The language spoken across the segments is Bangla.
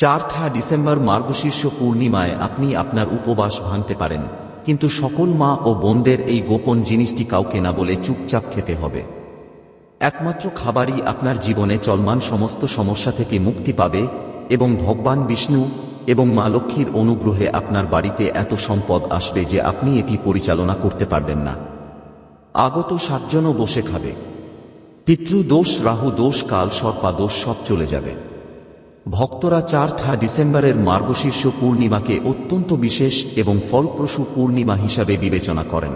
চারথা ডিসেম্বর মার্গশীর্ষ পূর্ণিমায় আপনি আপনার উপবাস ভাঙতে পারেন। কিন্তু সকল মা ও বোনদের এই গোপন জিনিসটি কাউকে না বলে চুপচাপ খেতে হবে। একমাত্র খাবারই আপনার জীবনে চলমান সমস্ত সমস্যা থেকে মুক্তি পাবে এবং ভগবান বিষ্ণু এবং মা লক্ষ্মীর অনুগ্রহে আপনার বাড়িতে এত সম্পদ আসবে যে আপনি এটি পরিচালনা করতে পারবেন না। আগত সাতজনও বসে খাবে। পিতৃদোষ, রাহু দোষ, কাল সর্পা দোষ সব চলে যাবে। ভক্তরা চারথা ডিসেম্বরের মার্গশীর্ষ পূর্ণিমাকে অত্যন্ত বিশেষ এবং ফলপ্রসূ পূর্ণিমা হিসাবে বিবেচনা করেন।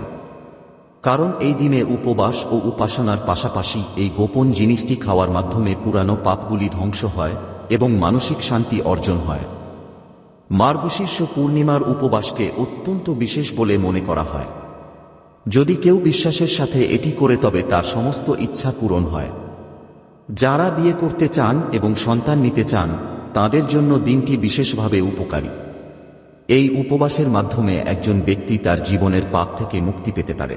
কারণ এই দিনে উপবাস ও উপাসনার পাশাপাশি এই গোপন জিনিসটি খাওয়ার মাধ্যমে পুরানো পাপগুলি ধ্বংস হয় এবং মানসিক শান্তি অর্জন হয়। মার্গশীর্ষ পূর্ণিমার উপবাসকে অত্যন্ত বিশেষ বলে মনে করা হয়। যদি কেউ বিশ্বাসের সাথে এটি করে তবে তার সমস্ত ইচ্ছা পূরণ হয়। যারা বিয়ে করতে চান এবং সন্তান নিতে চান, তাদের জন্য দিনটি বিশেষভাবে উপকারী। এই উপবাসের মাধ্যমে একজন ব্যক্তি তার জীবনের পাপ থেকে মুক্তি পেতে পারে।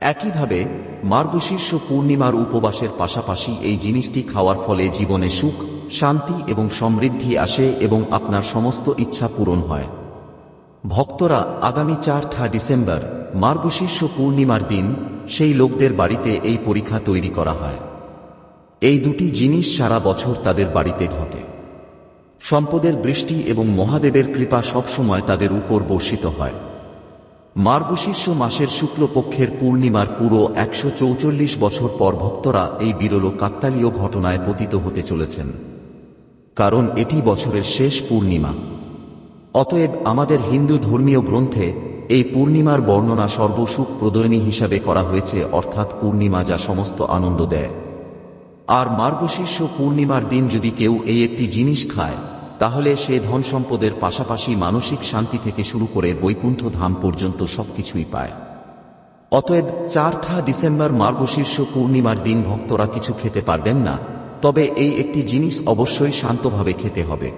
একইভাবে, মার্গশীর্ষ পূর্ণিমার উপবাসের পাশাপাশি এই জিনিসটি খাওয়ার ফলে জীবনে সুখ, শান্তি এবং সমৃদ্ধি আসে এবং আপনার সমস্ত ইচ্ছা পূরণ হয়। ভক্তরা আগামী চার চারথা ডিসেম্বর মার্গশীর্ষ পূর্ণিমার দিন সেই লোকদের বাড়িতে এই পরীক্ষা তৈরি করা হয়। এই দুটি জিনিস সারা বছর তাদের বাড়িতে ঘটে। সম্পদের বৃষ্টি এবং মহাদেবের কৃপা সবসময় তাদের উপর বর্ষিত হয়। মার্গশীর্ষ মাসের শুক্লপক্ষের পূর্ণিমার পুরো একশো বছর পর ভক্তরা এই বিরল কাকতালীয় ঘটনায় পতিত হতে চলেছেন। কারণ এটি বছরের শেষ পূর্ণিমা। অতএব আমাদের হিন্দু ধর্মীয় গ্রন্থে এই পূর্ণিমার বর্ণনা সর্বসুখ প্রদয়নী হিসাবে করা হয়েছে, অর্থাৎ পূর্ণিমা যা সমস্ত আনন্দ দেয়। আর মার্গশীর্ষ পূর্ণিমার দিন যদি কেউ এই একটি জিনিস খায়, তাহলে সে ধন সম্পদের পাশাপাশি মানসিক শান্তি থেকে শুরু করে বৈকুণ্ঠ ধাম পর্যন্ত সবকিছুই পায়। অতএব চারথা ডিসেম্বর মার্গশীর্ষ পূর্ণিমার দিন ভক্তরা কিছু খেতে পারবেন না, তবে এই একটি জিনিস অবশ্যই শান্তভাবে খেতে হবে।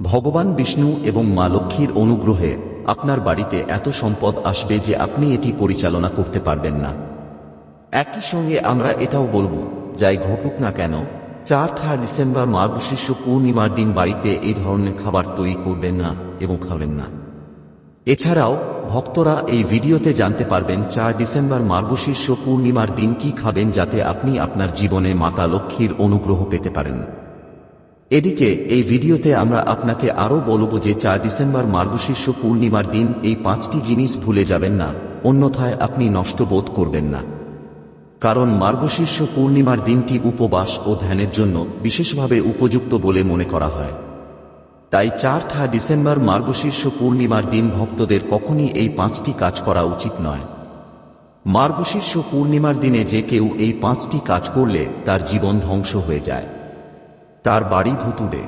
ভগবান বিষ্ণু এবং মা লক্ষ্মীর অনুগ্রহে আপনার বাড়িতে এত সম্পদ আসবে যে আপনি এটি পরিচালনা করতে পারবেন না। একই সঙ্গে আমরা এটাও বলব যাই ঘটুক না কেন, চারথা ডিসেম্বর মার্গশীর্ষ পূর্ণিমার দিন বাড়িতে এই ধরনের খাবার তৈরি করবেন না এবং খাবেন না। এছাড়াও, ভক্তরা এই ভিডিওতে জানতে পারবেন চার ডিসেম্বর মার্গশীর্ষ পূর্ণিমার দিন কি খাবেন যাতে আপনি আপনার জীবনে মাতা লক্ষ্মীর অনুগ্রহ পেতে পারেন। এদিকে, এই ভিডিওতে আমরা আপনাকে আরও বলব যে চার ডিসেম্বর মার্গশীর্ষ পূর্ণিমার দিন এই পাঁচটি জিনিস ভুলে যাবেন না, অন্যথায় আপনি নষ্ট বোধ করবেন না। কারণ মার্গশীর্ষ পূর্ণিমার দিনটি উপবাস ও ধ্যানের জন্য বিশেষভাবে উপযুক্ত বলে মনে করা হয়। তাই চারথা ডিসেম্বর মার্গশীর্ষ পূর্ণিমার দিন ভক্তদের কখনই এই পাঁচটি কাজ করা উচিত নয়। মার্গশীর্ষ পূর্ণিমার দিনে যে কেউ এই পাঁচটি কাজ করলে তার জীবন ধ্বংস হয়ে যায়। তার বাড়ি ভুতুড়ে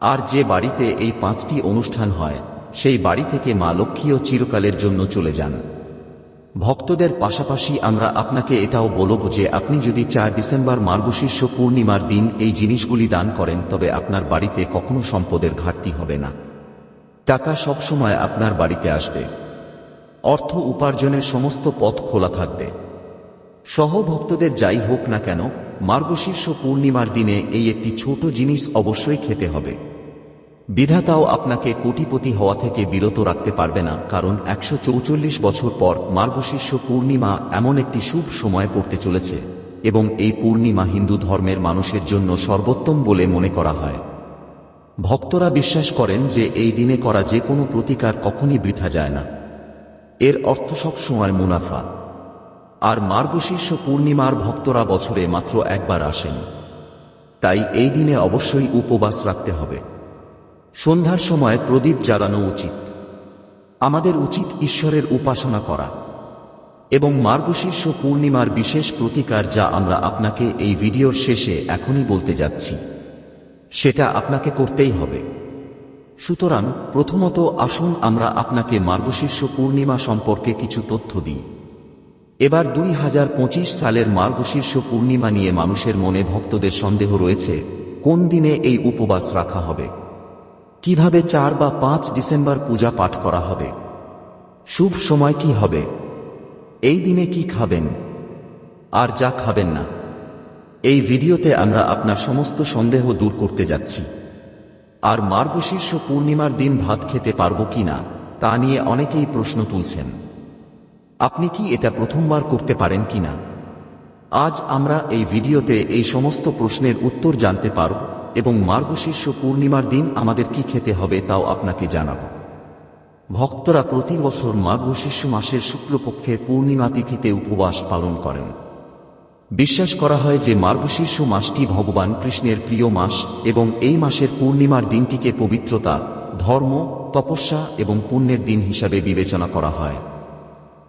আর যে বাড়িতে এই পাঁচটি অনুষ্ঠান হয়, সেই বাড়ি থেকে মা লক্ষ্মীও চিরকালের জন্য চলে যান। ভক্তদের পাশাপাশি আমরা আপনাকে এটাও বলব যে আপনি যদি চার ডিসেম্বর মার্গশীর্ষ পূর্ণিমার দিন এই জিনিসগুলি দান করেন, তবে আপনার বাড়িতে কখনো সম্পদের ঘাটতি হবে না। টাকা সবসময় আপনার বাড়িতে আসবে। অর্থ উপার্জনের সমস্ত পথ খোলা থাকবে। সহভক্তদের যাই হোক না কেন, মার্গশীর্ষ পূর্ণিমার দিনে এই একটি ছোট জিনিস অবশ্যই খেতে হবে। বিধাতাও আপনাকে কোটিপতি হওয়া থেকে বিরত রাখতে পারবে না, কারণ একশো বছর পর মার্গশীর্ষ পূর্ণিমা এমন একটি শুভ সময় পড়তে চলেছে, এবং এই পূর্ণিমা হিন্দু ধর্মের মানুষের জন্য সর্বোত্তম বলে মনে করা হয়। ভক্তরা বিশ্বাস করেন যে এই দিনে করা যে কোনো প্রতিকার কখনই বৃথা যায় না। এর অর্থ সব সময় মুনাফা। আর মার্গশীর্ষ পূর্ণিমার ভক্তরা বছরে মাত্র একবার আসেন। তাই এই দিনে অবশ্যই উপবাস রাখতে হবে। সন্ধ্যার সময় প্রদীপ জ্বালানো উচিত। আমাদের উচিত ঈশ্বরের উপাসনা করা। এবং মার্গশীর্ষ পূর্ণিমার বিশেষ প্রতিকার যা আমরা আপনাকে এই ভিডিওর শেষে এখনই বলতে যাচ্ছি, সেটা আপনাকে করতেই হবে। সুতরাং প্রথমত আসুন আমরা আপনাকে মার্গশীর্ষ পূর্ণিমা সম্পর্কে কিছু তথ্য দিই। এবার দুই হাজার পঁচিশ সালের মার্গশীর্ষ পূর্ণিমা নিয়ে মানুষের মনে ভক্তদের সন্দেহ রয়েছে, কোন দিনে এই উপবাস রাখা হবে। কীভাবে চার বা পাঁচ ডিসেম্বর পূজা পাঠ করা হবে? শুভ সময় কি হবে? এই দিনে কি খাবেন? আর যা খাবেন না? এই ভিডিওতে আমরা আপনার সমস্ত সন্দেহ দূর করতে যাচ্ছি। আর মার্গশীর্ষ পূর্ণিমার দিন ভাত খেতে পারব কিনা তা নিয়ে অনেকেই প্রশ্ন তুলছেন। আপনি কি এটা প্রথমবার করতে পারেন কিনা আজ আমরা এই ভিডিওতে এই সমস্ত প্রশ্নের উত্তর জানতে পারব। এবং মার্গশীর্ষ পূর্ণিমার দিন আমাদের কি খেতে হবে তাও আপনাকে জানাব। ভক্তরা প্রতি বছর মার্গশীর্ষ মাসের শুক্লপক্ষের পূর্ণিমা তিথিতে উপবাস পালন করেন। বিশ্বাস করা হয় যে মার্গশীর্ষ মাসটি ভগবান কৃষ্ণের প্রিয় মাস এবং এই মাসের পূর্ণিমার দিনটিকে পবিত্রতা, ধর্ম, তপস্যা এবং পুণ্যের দিন হিসাবে বিবেচনা করা হয়।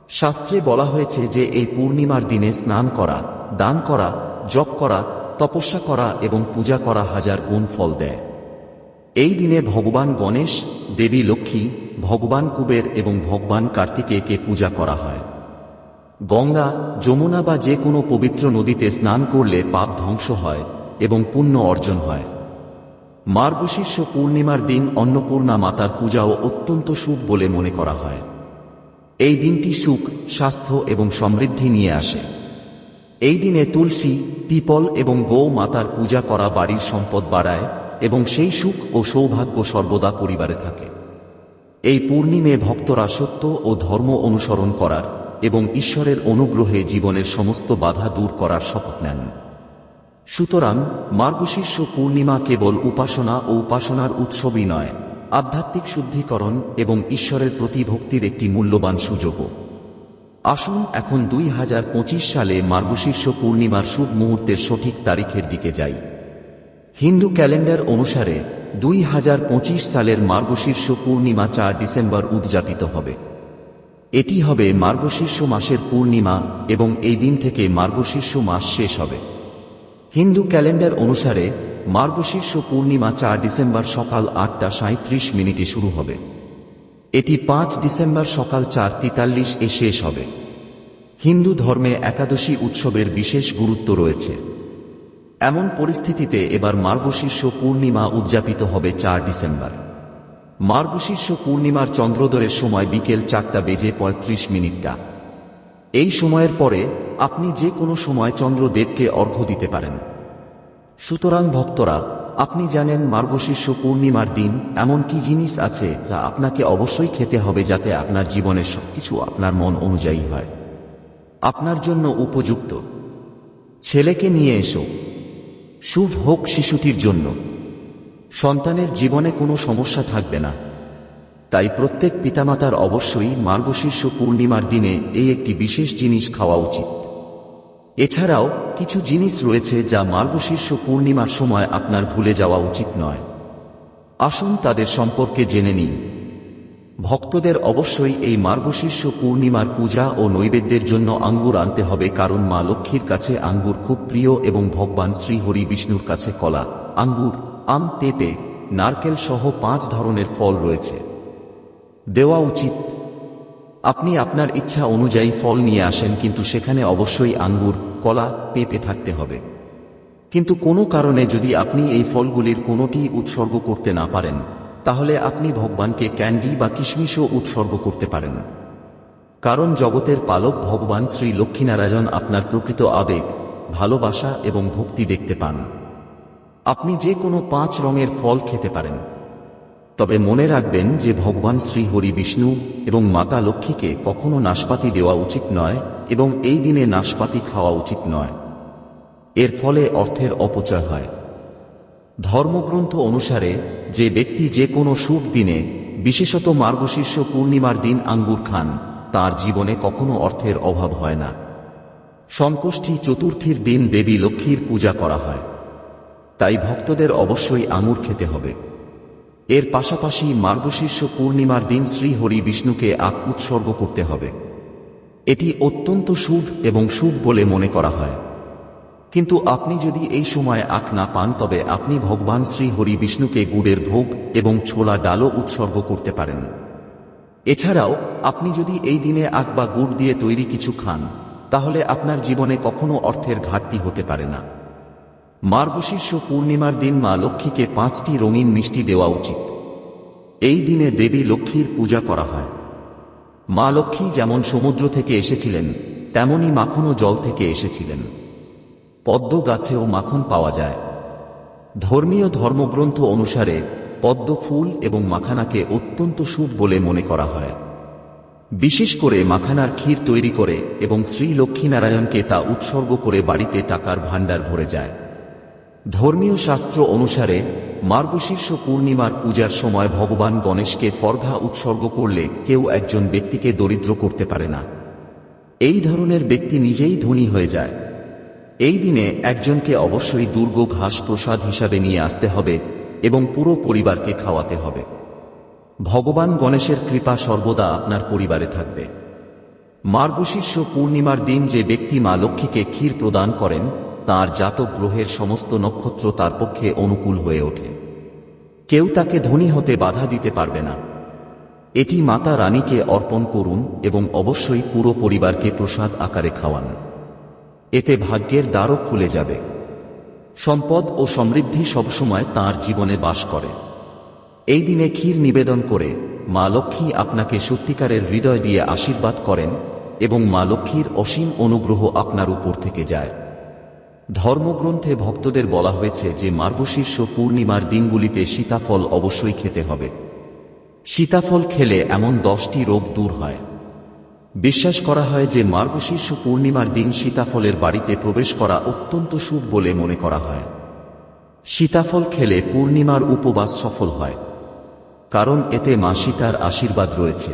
শাস্ত্রে বলা হয়েছে যে এই পূর্ণিমার দিনে স্নান করা, দান করা, জপ করা তপস্যা করা এবং পূজা করা হাজার গুণ ফল দেয়। এই দিনে ভগবান গণেশ, দেবী লক্ষ্মী, ভগবান কুবের এবং ভগবান কার্তিকেয়কে পূজা করা হয়। গঙ্গা, যমুনা বা যে কোনো পবিত্র নদীতে স্নান করলে পাপ ধ্বংস হয় এবং পুণ্য অর্জন হয়। মার্গশীর্ষ পূর্ণিমার দিন অন্নপূর্ণা মাতার পূজাও অত্যন্ত শুভ বলে মনে করা হয়। এই দিনটি সুখ, স্বাস্থ্য এবং সমৃদ্ধি নিয়ে আসে। এই দিনে তুলসী, পিপল এবং গৌ মাতার পূজা করা বাড়ির সম্পদ বাড়ায় এবং সেই সুখ ও সৌভাগ্য সর্বদা পরিবারে থাকে। এই পূর্ণিমে ভক্তরা সত্য ও ধর্ম অনুসরণ করার এবং ঈশ্বরের অনুগ্রহে জীবনের সমস্ত বাধা দূর করার শপথ নেন। সুতরাং মার্গশীর্ষ পূর্ণিমা কেবল উপাসনা ও উপাসনার উৎসবই নয়, আধ্যাত্মিক শুদ্ধিকরণ এবং ঈশ্বরের প্রতি ভক্তির একটি মূল্যবান সুযোগও। আসুন এখন দুই হাজার পঁচিশ সালে মার্গশীর্ষ পূর্ণিমার শুভ মুহূর্তের সঠিক তারিখের দিকে যাই। হিন্দু ক্যালেন্ডার অনুসারে দুই হাজার পঁচিশ সালের মার্গশীর্ষ পূর্ণিমা চার ডিসেম্বর উদযাপিত হবে। এটি হবে মার্গশীর্ষ মাসের পূর্ণিমা এবং এই দিন থেকে মার্গশীর্ষ মাস শেষ হবে। হিন্দু ক্যালেন্ডার অনুসারে মার্গশীর্ষ পূর্ণিমা চার ডিসেম্বর সকাল আটটা সাঁত্রিশ মিনিটে শুরু হবে। এটি পাঁচ ডিসেম্বর সকাল চার তিতাল্লিশ এ শেষ হবে। হিন্দু ধর্মে একাদশী উৎসবের বিশেষ গুরুত্ব রয়েছে। এমন পরিস্থিতিতে এবার মার্গশীর্ষ পূর্ণিমা উদযাপিত হবে চার ডিসেম্বর। মার্গশীর্ষ পূর্ণিমার চন্দ্রোদয়ের সময় বিকেল চারটা বেজে পঁয়ত্রিশ মিনিটটা। এই সময়ের পরে আপনি যে কোনো সময় চন্দ্রদেবকে অর্ঘ্য দিতে পারেন। সুতরাং ভক্তরা আপনি জানেন মার্গশীর্ষ পূর্ণিমার দিন এমন কি জিনিস আছে যা আপনাকে অবশ্যই খেতে হবে যাতে আপনার জীবনের সবকিছু আপনার মন অনুযায়ী হয়। আপনার জন্য উপযুক্ত। ছেলেকে নিয়ে এসো। শুভ হোক শিশুটির জন্য। সন্তানের জীবনে কোনো সমস্যা থাকবে না। তাই প্রত্যেক পিতামাতার অবশ্যই মার্গশীর্ষ পূর্ণিমার দিনে এই একটি বিশেষ জিনিস খাওয়া উচিত। এছাড়াও কিছু জিনিস রয়েছে যা মার্গশীর্ষ পূর্ণিমার সময় আপনার ভুলে যাওয়া উচিত নয়। আসুন তাদের সম্পর্কে জেনে নিন ভক্তদের অবশ্যই এই মার্গশীর্ষ পূর্ণিমার পূজা ও নৈবেদ্যের জন্য আঙ্গুর আনতে হবে কারণ মা লক্ষ্মীর কাছে আঙ্গুর খুব প্রিয় এবং ভগবান শ্রীহরি বিষ্ণুর কাছে কলা, আঙ্গুর, আম, পেঁপে, নারকেল সহ পাঁচ ধরনের ফল রয়েছে। দেওয়া উচিত আপনি আপনার ইচ্ছা অনুযায়ী ফল নিয়ে আসেন, কিন্তু সেখানে অবশ্যই আঙ্গুর, কলা, পেঁপে থাকতে হবে। কিন্তু কোনো কারণে যদি আপনি এই ফলগুলির কোনোটি উৎসর্গ করতে না পারেন, তাহলে আপনি ভগবানকে ক্যান্ডি বা কিশমিশও উৎসর্গ করতে পারেন। কারণ জগতের পালক ভগবান শ্রী লক্ষ্মীনারায়ণ আপনার প্রকৃত আবেগ, ভালোবাসা এবং ভক্তি দেখতে পান। আপনি যে কোনো পাঁচ রঙের ফল খেতে পারেন। তবে মনে রাখবেন যে ভগবান শ্রী হরি বিষ্ণু এবং মাতা লক্ষ্মীকে কখনো নাশপাতি দেওয়া উচিত নয় এবং এই দিনে নাশপাতি খাওয়া উচিত নয়। এর ফলে অর্থের অপচয় হয়। ধর্মগ্রন্থ অনুসারে যে ব্যক্তি যে কোনো শুভ দিনে, বিশেষত মার্গশীর্ষ পূর্ণিমার দিন আঙ্গুর খান, তার জীবনে কখনো অর্থের অভাব হয় না। সংকষ্ঠী চতুর্থীর দিন দেবী লক্ষ্মীর পূজা করা হয়। তাই ভক্তদের অবশ্যই আঙুর খেতে হবে। এর পাশাপাশি মার্গশীর্ষ পূর্ণিমার দিন শ্রী হরি বিষ্ণুকে আখ উৎসর্গ করতে হবে। এটি অত্যন্ত শুভ এবং শুভ বলে মনে করা হয়। কিন্তু আপনি যদি এই সময় আখ না পান, তবে আপনি ভগবান শ্রী হরি বিষ্ণুকে গুড়ের ভোগ এবং ছোলা ডালও উৎসর্গ করতে পারেন। এছাড়াও, আপনি যদি এই দিনে আখ বা গুড় দিয়ে তৈরি কিছু খান, তাহলে আপনার জীবনে কখনো অর্থের ঘাটতি হতে পারে না। মার্গশীর্ষ পূর্ণিমার দিন মা লক্ষ্মীকে পাঁচটি রঙিন মিষ্টি দেওয়া উচিত। এই দিনে দেবী লক্ষ্মীর পূজা করা হয়। মা লক্ষ্মী যেমন সমুদ্র থেকে এসেছিলেন, তেমনি মাখনও জল থেকে এসেছিলেন। পদ্ম গাছেও মাখন পাওয়া যায়। ধর্মীয় ধর্মগ্রন্থ অনুসারে পদ্ম ফুল এবং মাখানাকে অত্যন্ত শুভ বলে মনে করা হয়। বিশেষ করে মাখানার ক্ষীর তৈরি করে এবং শ্রী লক্ষ্মীনারায়ণকে তা উৎসর্গ করে বাড়িতে টাকার ভাণ্ডার ভরে যায়। ধর্মীয় শাস্ত্র অনুসারে, মার্গশীর্ষ পূর্ণিমার পূজার সময় ভগবান গণেশকে ফর্ঘা উৎসর্গ করলে কেউ একজন ব্যক্তিকে দরিদ্র করতে পারে না। এই ধরনের ব্যক্তি নিজেই ধনী হয়ে যায়। এই দিনে একজনকে অবশ্যই দুর্গ ঘাস প্রসাদ হিসাবে নিয়ে আসতে হবে এবং পুরো পরিবারকে খাওয়াতে হবে। ভগবান গণেশের কৃপা সর্বদা আপনার পরিবারে থাকবে। মার্গশীর্ষ পূর্ণিমার দিন যে ব্যক্তি মা লক্ষ্মীকে ক্ষীর প্রদান করেন তার জাতক গ্রহের সমস্ত নক্ষত্র তার পক্ষে অনুকূল হয়ে ওঠে। কেউ তাকে ধনী হতে বাধা দিতে পারবে না। এটি মাতা রানীকে অর্পণ করুন এবং অবশ্যই পুরো পরিবারকে প্রসাদ আকারে খাওয়ান। এতে ভাগ্যের দ্বারও খুলে যাবে। সম্পদ ও সমৃদ্ধি সবসময় তার জীবনে বাস করে। এই দিনে ক্ষীর নিবেদন করে মা লক্ষ্মী আপনাকে সত্যিকারের হৃদয় দিয়ে আশীর্বাদ করেন এবং মা লক্ষ্মীর অসীম অনুগ্রহ আপনার উপর থেকে যায়। ধর্মগ্রন্থে ভক্তদের বলা হয়েছে যে মার্গশীর্ষ পূর্ণিমার দিনগুলিতে সীতাফল অবশ্যই খেতে হবে। সীতাফল খেলে এমন দশটি রোগ দূর হয়। বিশ্বাস করা হয় যে মার্গশীর্ষ পূর্ণিমার দিন সীতাফলের বাড়িতে প্রবেশ করা অত্যন্ত শুভ বলে মনে করা হয়। সীতাফল খেলে পূর্ণিমার উপবাস সফল হয়। কারণ এতে মা সীতার আশীর্বাদ রয়েছে।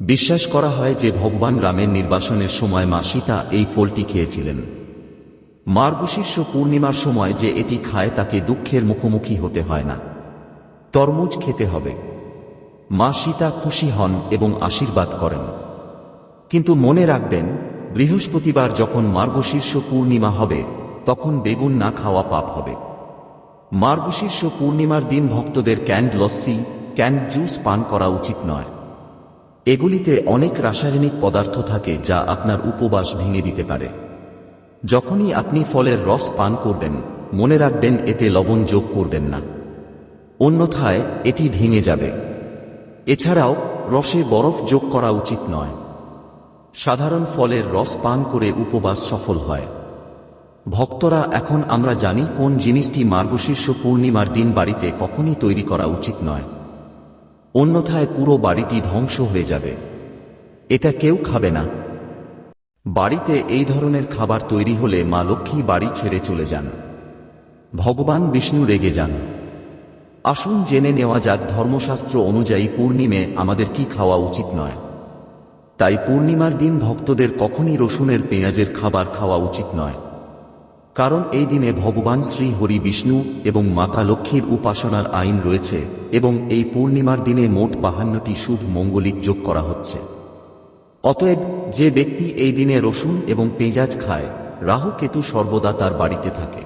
বিশ্বাস করা হয় যে ভগবান রামের নির্বাসনের সময় মা সীতা এই ফলটি খেয়েছিলেন। মার্গশীর্ষ পূর্ণিমার সময় যে এটি খায় তাকে দুঃখের মুখোমুখি হতে হয় না। তরমুজ খেতে হবে। মা সীতা খুশি হন এবং আশীর্বাদ করেন। কিন্তু মনে রাখবেন, বৃহস্পতিবার যখন মার্গশীর্ষ পূর্ণিমা হবে, তখন বেগুন না খাওয়া পাপ হবে। মার্গশীর্ষ পূর্ণিমার দিন ভক্তদের ক্যান্ড লস্যি ক্যান্ড জুস পান করা উচিত নয়। এগুলিতে অনেক রাসায়নিক পদার্থ থাকে যা আপনার উপবাস ভেঙে দিতে পারে। যখনই আপনি ফলের রস পান করবেন, মনে রাখবেন এতে লবণ যোগ করবেন না। অন্যথায় এটি ভেঙে যাবে। এছাড়াও, রসে বরফ যোগ করা উচিত নয়। সাধারণ ফলের রস পান করে উপবাস সফল হয়। ভক্তরা এখন আমরা জানি কোন জিনিসটি মার্গশীর্ষ পূর্ণিমার দিন বাড়িতে কখনই তৈরি করা উচিত নয়। অন্যথায় পুরো বাড়িটি ধ্বংস হয়ে যাবে। এটা কেউ খাবে না। বাড়িতে এই ধরনের খাবার তৈরি হলে মা লক্ষ্মী বাড়ি ছেড়ে চলে যান। ভগবান বিষ্ণু রেগে যান। আসুন জেনে নেওয়া যাক ধর্মশাস্ত্র অনুযায়ী পূর্ণিমে আমাদের কি খাওয়া উচিত নয়। তাই পূর্ণিমার দিন ভক্তদের কখনই রসুনের পেঁয়াজের খাবার খাওয়া উচিত নয়। কারণ এই দিনে ভগবান শ্রী হরি বিষ্ণু এবং মাতা লক্ষ্মীর উপাসনার আইন রয়েছে এবং এই পূর্ণিমার দিনে মোট বাহান্নটি শুভ মঙ্গলিক যোগ করা হচ্ছে। অতএব যে ব্যক্তি এই দিনে রসুন এবং পেঁয়াজ খায়, রাহু কেতু সর্বদা তার বাড়িতে থাকে।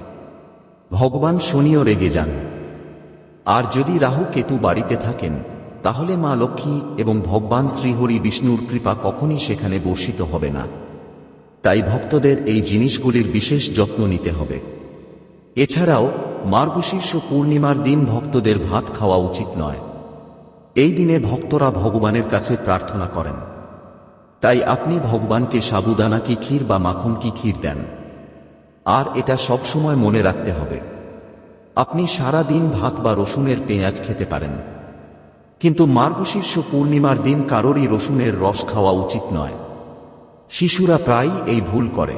ভগবান শনিও রেগে যান। আর যদি রাহু কেতু বাড়িতে থাকেন, তাহলে মা লক্ষ্মী এবং ভগবান শ্রীহরি বিষ্ণুর কৃপা কখনই সেখানে বর্ষিত হবে না। তাই ভক্তদের এই জিনিসগুলির বিশেষ যত্ন নিতে হবে। এছাড়াও মার্গশীর্ষ পূর্ণিমার দিন ভক্তদের ভাত খাওয়া উচিত নয়। এই দিনে ভক্তরা ভগবানের কাছে প্রার্থনা করেন। তাই আপনি ভগবানকে সাবুদানা কি ক্ষীর বা মাখন কি ক্ষীর দেন। আর এটা সবসময় মনে রাখতে হবে। আপনি সারা দিন ভাত বা রসুনের পেঁয়াজ খেতে পারেন। কিন্তু মার্গশীর্ষ পূর্ণিমার দিন কারোরই রসুনের রস খাওয়া উচিত নয়। শিশুরা প্রায়ই এই ভুল করে।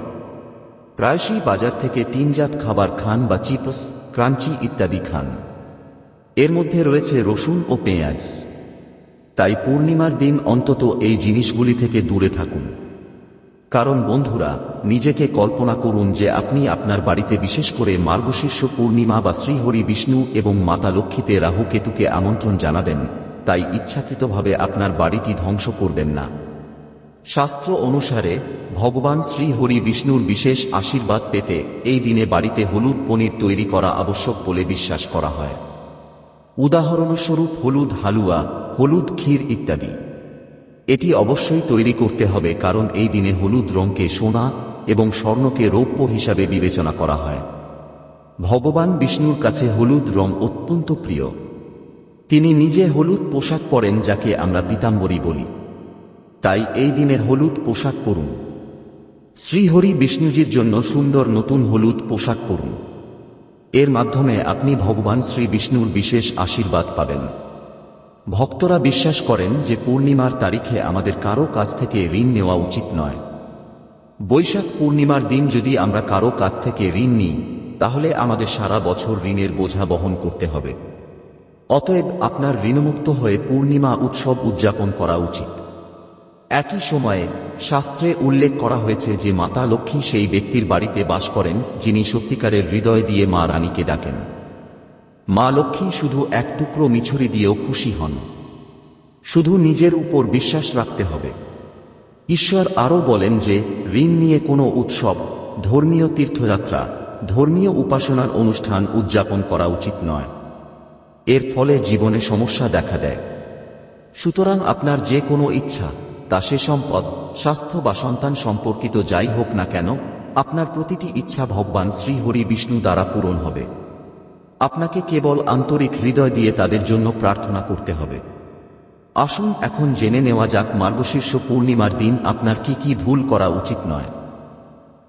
প্রায়শই বাজার থেকে টিনজাত খাবার খান বা চিপস, ক্রাঞ্চি ইত্যাদি খান। এর মধ্যে রয়েছে রসুন ও পেঁয়াজ। তাই পূর্ণিমার দিন অন্তত এই জিনিসগুলি থেকে দূরে থাকুন। কারণ বন্ধুরা, নিজেকে কল্পনা করুন যে আপনি আপনার বাড়িতে বিশেষ করে মার্গশীর্ষ পূর্ণিমা বা শ্রীহরি বিষ্ণু এবং মাতা লক্ষ্মীতে রাহু কেতুকে আমন্ত্রণ জানাবেন, তাই ইচ্ছাকৃতভাবে আপনার বাড়িটি ধ্বংস করবেন না। শাস্ত্র অনুসারে, ভগবান শ্রীহরি বিষ্ণুর বিশেষ আশীর্বাদ পেতে এই দিনে বাড়িতে হলুদ পনির তৈরি করা আবশ্যক বলে বিশ্বাস করা হয়। উদাহরণস্বরূপ হলুদ হালুয়া হলুদ, ক্ষীর ইত্যাদি। এটি অবশ্যই তৈরি করতে হবে কারণ এই দিনে হলুদ রঙকে সোনা এবং স্বর্ণকে রৌপ্য হিসাবে বিবেচনা করা হয়। ভগবান বিষ্ণুর কাছে হলুদ রং অত্যন্ত প্রিয়। তিনি নিজে হলুদ পোশাক পরেন যাকে আমরা পিতাম্বরী বলি। তাই এই দিনে হলুদ পোশাক পরুন। শ্রীহরি বিষ্ণুজির জন্য সুন্দর নতুন হলুদ পোশাক পরুন। এর মাধ্যমে আপনি ভগবান শ্রী বিষ্ণুর বিশেষ আশীর্বাদ পাবেন। ভক্তরা বিশ্বাস করেন যে পূর্ণিমার তারিখে আমাদের কারও কাছ থেকে ঋণ নেওয়া উচিত নয়। বৈশাখ পূর্ণিমার দিন যদি আমরা কারও কাছ থেকে ঋণ নিই, তাহলে আমাদের সারা বছর ঋণের বোঝা বহন করতে হবে। অতএব আপনার ঋণমুক্ত হয়ে পূর্ণিমা উৎসব উদযাপন করা উচিত। একই সময়ে শাস্ত্রে উল্লেখ করা হয়েছে যে মাতা লক্ষ্মী সেই ব্যক্তির বাড়িতে বাস করেন যিনি সত্যিকারের হৃদয় দিয়ে মা রানীকে ডাকেন। মা লক্ষ্মী শুধু এক টুকরো মিছরি দিয়েও খুশি হন। শুধু নিজের উপর বিশ্বাস রাখতে হবে। ঈশ্বর আরও বলেন যে, ঋণ নিয়ে কোনো উৎসব, ধর্মীয় তীর্থযাত্রা, ধর্মীয় উপাসনার অনুষ্ঠান উদযাপন করা উচিত নয়। এর ফলে জীবনে সমস্যা দেখা দেয়। সুতরাং আপনার যে কোনো ইচ্ছা, তা সে সম্পদ, স্বাস্থ্য বা সন্তান সম্পর্কিত যাই হোক না কেন, আপনার প্রতিটি ইচ্ছা ভগবান শ্রীহরি বিষ্ণু দ্বারা পূরণ হবে। আপনাকে কেবল আন্তরিক হৃদয় দিয়ে তাদের জন্য প্রার্থনা করতে হবে। আসুন এখন জেনে নেওয়া যাক মার্গশীর্ষ পূর্ণিমার দিন আপনার কি কি ভুল করা উচিত নয়।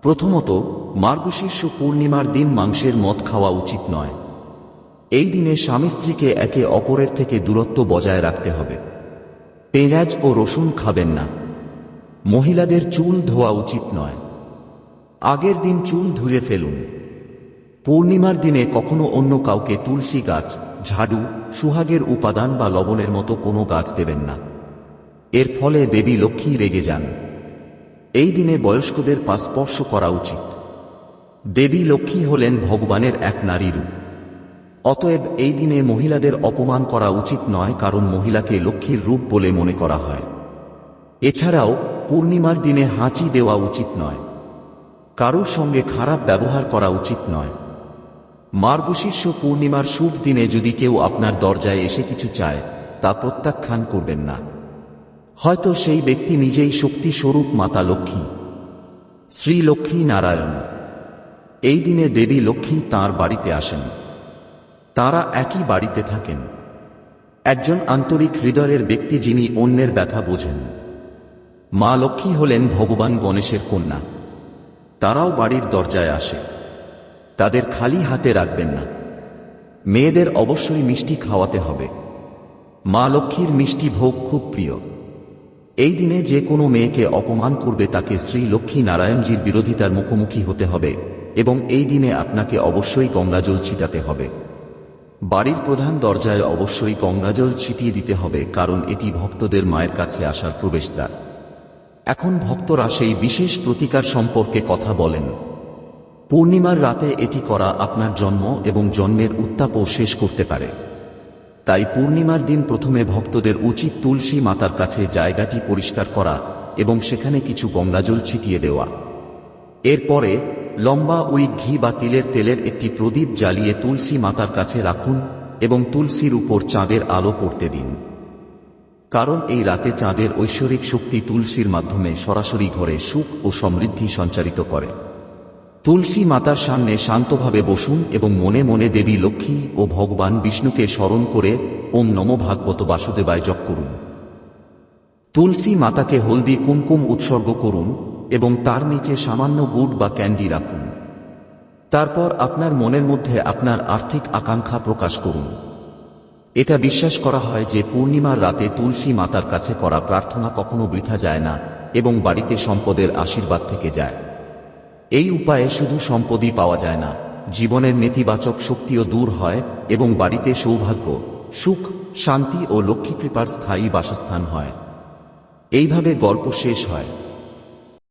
প্রথমত, মার্গশীর্ষ পূর্ণিমার দিন মাংসের মদ খাওয়া উচিত নয়। এই দিনে স্বামী স্ত্রীকে একে অপরের থেকে দূরত্ব বজায় রাখতে হবে। পেঁয়াজ ও রসুন খাবেন না। মহিলাদের চুল ধোয়া উচিত নয়। আগের দিন চুল ধুয়ে ফেলুন। পূর্ণিমার দিনে কখনো অন্য কাউকে তুলসী গাছ, ঝাড়ু, সুহাগের উপাদান বা লবণের মতো কোনো গাছ দেবেন না। এর ফলে দেবী লক্ষ্মী রেগে যান। এই দিনে বয়স্কদের পা স্পর্শ করা উচিত। দেবী লক্ষ্মী হলেন ভগবানের এক নারী রূপ। অতএব এই দিনে মহিলাদের অপমান করা উচিত নয়, কারণ মহিলাকে লক্ষ্মীর রূপ বলে মনে করা হয়। এছাড়াও, পূর্ণিমার দিনে হাঁচি দেওয়া উচিত নয়। কারোর সঙ্গে খারাপ ব্যবহার করা উচিত নয়। মার্গশীর্ষ পূর্ণিমার শুভ দিনে যদি কেউ আপনার দরজায় এসে কিছু চায়, তা প্রত্যাখ্যান করবেন না। হয়তো সেই ব্যক্তি নিজেই শক্তি স্বরূপ মাতা লক্ষ্মী। শ্রী লক্ষ্মী নারায়ণ। এই দিনে দেবী লক্ষ্মী তাঁর বাড়িতে আসেন। তারা একই বাড়িতে থাকেন। একজন আন্তরিক হৃদয়ের ব্যক্তি যিনি অন্যের ব্যথা বোঝেন। মা লক্ষ্মী হলেন ভগবান গণেশের কন্যা। তারাও বাড়ির দরজায় আসে। তাদের খালি হাতে রাখবেন না। মেয়েদের অবশ্যই মিষ্টি খাওয়াতে হবে। মা লক্ষ্মীর মিষ্টি ভোগ খুব প্রিয়। এই দিনে যে কোনো মেয়েকে অপমান করবে তাকে শ্রী লক্ষ্মী নারায়ণজির বিরোধিতার মুখোমুখি হতে হবে এবং এই দিনে আপনাকে অবশ্যই গঙ্গাজল ছিটাতে হবে। বাড়ির প্রধান দরজায় অবশ্যই গঙ্গাজল ছিটিয়ে দিতে হবে কারণ এটি ভক্তদের মায়ের কাছে আসার প্রবেশদ্বার। এখন ভক্তরা সেই বিশেষ প্রতিকার সম্পর্কে কথা বলেন। পূর্ণিমার রাতে এটি করা আপনার জন্ম এবং জন্মের উত্তাপও শেষ করতে পারে। তাই পূর্ণিমার দিন প্রথমে ভক্তদের উচিত তুলসী মাতার কাছে জায়গাটি পরিষ্কার করা এবং সেখানে কিছু গঙ্গাজল ছিটিয়ে দেওয়া। এরপরে লম্বা উই ঘি বা তিলের তেলের একটি প্রদীপ জ্বালিয়ে তুলসী মাতার কাছে রাখুন এবং তুলসীর উপর চাঁদের আলো পড়তে দিন। কারণ এই রাতে চাঁদের ঐশ্বরিক শক্তি তুলসীর মাধ্যমে সরাসরি ঘরে সুখ ও সমৃদ্ধি সঞ্চারিত করে। তুলসী মাতার সামনে শান্তভাবে বসুন এবং মনে মনে দেবী লক্ষ্মী ও ভগবান বিষ্ণুকে স্মরণ করে ওম নম ভাগবত বাসুদেবায় জপ করুন। তুলসী মাতাকে হলদি কুমকুম উৎসর্গ করুন এবং তার নিচে সামান্য গুড় বা ক্যান্ডি রাখুন। তারপর আপনার মনের মধ্যে আপনার আর্থিক আকাঙ্ক্ষা প্রকাশ করুন। এটা বিশ্বাস করা হয় যে পূর্ণিমার রাতে তুলসী মাতার কাছে করা প্রার্থনা কখনো বৃথা যায় না এবং বাড়িতে সম্পদের আশীর্বাদ থেকে যায়। এই উপায়ে শুধু সম্পদই পাওয়া যায় না। জীবনের নেতিবাচক শক্তিও দূর হয় এবং বাড়িতে সৌভাগ্য, সুখ, শান্তি ও লক্ষ্মীকৃপার স্থায়ী বাসস্থান হয়। এইভাবে গল্প শেষ হয়।